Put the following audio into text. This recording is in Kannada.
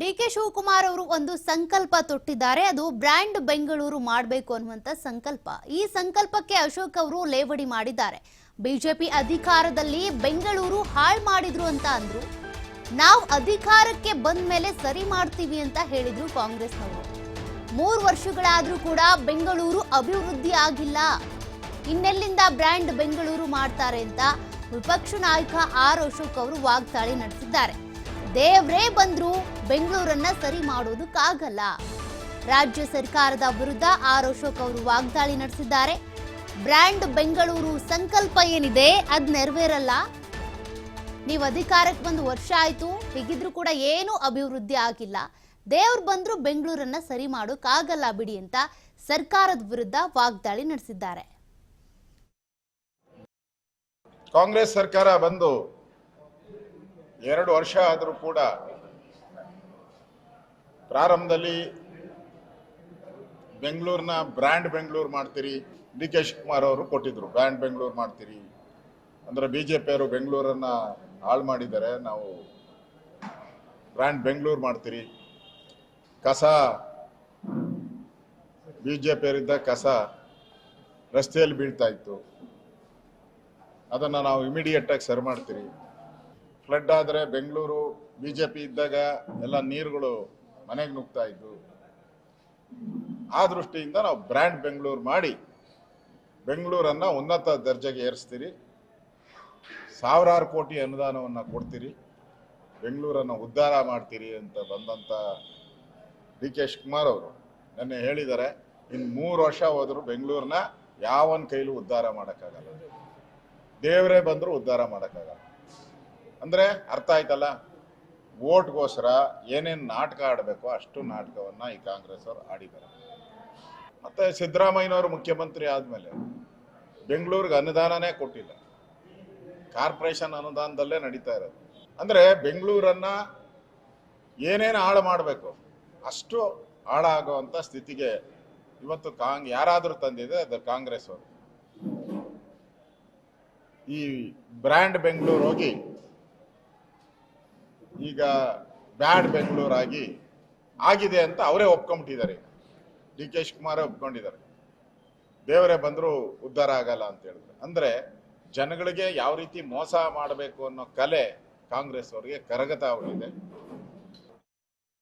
ಡಿ ಕೆ ಶಿವಕುಮಾರ್ ಅವರು ಒಂದು ಸಂಕಲ್ಪ ತೊಟ್ಟಿದ್ದಾರೆ. ಅದು ಬ್ರ್ಯಾಂಡ್ ಬೆಂಗಳೂರು ಮಾಡಬೇಕು ಅನ್ನುವಂತ ಸಂಕಲ್ಪ. ಈ ಸಂಕಲ್ಪಕ್ಕೆ ಅಶೋಕ್ ಅವರು ಲೇವಡಿ ಮಾಡಿದ್ದಾರೆ. ಬಿಜೆಪಿ ಅಧಿಕಾರದಲ್ಲಿ ಬೆಂಗಳೂರು ಹಾಳು ಮಾಡಿದ್ರು ಅಂತ ಅಂದ್ರು. ನಾವು ಅಧಿಕಾರಕ್ಕೆ ಬಂದ ಮೇಲೆ ಸರಿ ಮಾಡ್ತೀವಿ ಅಂತ ಹೇಳಿದ್ರು ಕಾಂಗ್ರೆಸ್ನವರು. ಮೂರು ವರ್ಷಗಳಾದರೂ ಕೂಡ ಬೆಂಗಳೂರು ಅಭಿವೃದ್ಧಿ ಆಗಿಲ್ಲ. ಇನ್ನೆಲ್ಲಿಂದ ಬ್ರ್ಯಾಂಡ್ ಬೆಂಗಳೂರು ಮಾಡ್ತಾರೆ ಅಂತ ವಿಪಕ್ಷ ನಾಯಕ ಆರ್ ಅಶೋಕ್ ಅವರು ವಾಗ್ದಾಳಿ ನಡೆಸಿದ್ದಾರೆ. ದೇವ್ರೇ ಬಂದ್ರು, ಬೆಂಗಳೂರನ್ನ ಸರಿ ಮಾಡೋದಕ್ಕಾಗಲ್ಲ. ರಾಜ್ಯ ಸರ್ಕಾರದ ವಿರುದ್ಧ ಆರ್ ಅಶೋಕ್ ಅವರು ವಾಗ್ದಾಳಿ ನಡೆಸಿದ್ದಾರೆ. ಬ್ರ್ಯಾಂಡ್ ಬೆಂಗಳೂರು ಸಂಕಲ್ಪ ಏನಿದೆ, ಅದ್ ನೆರವೇರಲ್ಲ. ನೀವು ಅಧಿಕಾರಕ್ಕೆ ಬಂದು ವರ್ಷ ಆಯ್ತು, ಹೀಗಿದ್ರು ಕೂಡ ಏನು ಅಭಿವೃದ್ಧಿ ಆಗಿಲ್ಲ. ದೇವ್ರು ಬಂದ್ರು ಬೆಂಗಳೂರನ್ನ ಸರಿ ಮಾಡೋಕ್ಕಾಗಲ್ಲ ಬಿಡಿ ಅಂತ ಸರ್ಕಾರದ ವಿರುದ್ಧ ವಾಗ್ದಾಳಿ ನಡೆಸಿದ್ದಾರೆ. ಕಾಂಗ್ರೆಸ್ ಸರ್ಕಾರ ಬಂದು ಎರಡು ವರ್ಷ ಆದರೂ ಕೂಡ ಪ್ರಾರಂಭದಲ್ಲಿ ಬೆಂಗಳೂರಿನ ಬ್ರ್ಯಾಂಡ್ ಬೆಂಗಳೂರು ಮಾಡ್ತೀರಿ. ಡಿ ಕೆ ಶಿವಕುಮಾರ್ ಅವರು ಕೊಟ್ಟಿದ್ರು. ಬ್ರ್ಯಾಂಡ್ ಬೆಂಗಳೂರು ಮಾಡ್ತೀರಿ. ಅಂದ್ರೆ ಬಿ ಜೆ ಪಿಯವರು ಬೆಂಗಳೂರನ್ನ ಹಾಳು ಮಾಡಿದ್ದಾರೆ. ನಾವು ಬ್ರ್ಯಾಂಡ್ ಬೆಂಗಳೂರು ಮಾಡ್ತೀರಿ. ಕಸ, ಬಿ ಜೆ ಕಸ ರಸ್ತೆಯಲ್ಲಿ ಬೀಳ್ತಾ ಇತ್ತು. ಅದನ್ನು ನಾವು ಇಮಿಡಿಯೇಟ್ ಆಗಿ ಸರಿ ಮಾಡ್ತೀರಿ. ಫ್ಲಡ್ ಆದರೆ ಬೆಂಗಳೂರು ಬಿ ಜೆ ಪಿ ಇದ್ದಾಗ ಎಲ್ಲ ನೀರುಗಳು ಮನೆಗೆ ನುಗ್ತಾ ಇದ್ದು ಆ ದೃಷ್ಟಿಯಿಂದ ನಾವು ಬ್ರ್ಯಾಂಡ್ ಬೆಂಗಳೂರು ಮಾಡಿ, ಬೆಂಗಳೂರನ್ನು ಉನ್ನತ ದರ್ಜೆಗೆ ಏರಿಸ್ತೀರಿ. ಸಾವಿರಾರು ಕೋಟಿ ಅನುದಾನವನ್ನು ಕೊಡ್ತೀರಿ. ಬೆಂಗಳೂರನ್ನು ಉದ್ಧಾರ ಮಾಡ್ತೀರಿ ಅಂತ ಬಂದಂಥ ಡಿ ಕೆ ಶಿವಕುಮಾರ್ ಅವರು ನೆನ್ನೆ ಹೇಳಿದ್ದಾರೆ ಇನ್ನು ಮೂರು ವರ್ಷ ಹೋದರೂ ಬೆಂಗಳೂರನ್ನ ಯಾವನ ಕೈಲೂ ಉದ್ಧಾರ ಮಾಡೋಕ್ಕಾಗಲ್ಲ. ದೇವರೇ ಬಂದರೂ ಉದ್ಧಾರ ಮಾಡೋಕ್ಕಾಗಲ್ಲ. ಅಂದರೆ ಅರ್ಥ ಆಯ್ತಲ್ಲ? ಓಟ್ಗೋಸ್ಕರ ಏನೇನು ನಾಟಕ ಆಡಬೇಕು ಅಷ್ಟು ನಾಟಕವನ್ನು ಈ ಕಾಂಗ್ರೆಸ್ ಅವರು ಆಡಿದ್ದಾರೆ. ಮತ್ತು ಸಿದ್ದರಾಮಯ್ಯನವರು ಮುಖ್ಯಮಂತ್ರಿ ಆದಮೇಲೆ ಬೆಂಗಳೂರಿಗೆ ಅನುದಾನನೇ ಕೊಟ್ಟಿಲ್ಲ. ಕಾರ್ಪೊರೇಷನ್ ಅನುದಾನದಲ್ಲೇ ನಡೀತಾ ಇರೋದು. ಅಂದರೆ ಬೆಂಗಳೂರನ್ನು ಏನೇನು ಹಾಳು ಮಾಡಬೇಕು, ಅಷ್ಟು ಹಾಳಾಗುವಂಥ ಸ್ಥಿತಿಗೆ ಇವತ್ತು ಕಾಂಗ್ ಯಾರಾದರೂ ತಂದಿದೆ ಅದು ಕಾಂಗ್ರೆಸ್ ಅವರು. ಈ ಬ್ರ್ಯಾಂಡ್ ಬೆಂಗಳೂರು ಹೋಗಿ ಈಗ ಬ್ಯಾಡ್ ಬೆಂಗಳೂರಾಗಿ ಆಗಿದೆ ಅಂತ ಅವರೇ ಒಪ್ಕೊಂಬಿಟ್ಟಿದ್ದಾರೆ ಡಿ ಕೆ ಶಿವಕುಮಾರೇ ಒಪ್ಕೊಂಡಿದ್ದಾರೆ. ದೇವರೇ ಬಂದರೂ ಉದ್ಧಾರ ಆಗಲ್ಲ ಅಂತ ಹೇಳಿದ್ರು. ಅಂದರೆ ಜನಗಳಿಗೆ ಯಾವ ರೀತಿ ಮೋಸ ಮಾಡಬೇಕು ಅನ್ನೋ ಕಲೆ ಕಾಂಗ್ರೆಸ್ ಅವರಿಗೆ ಕರಗತ ಹೋಗಿದೆ.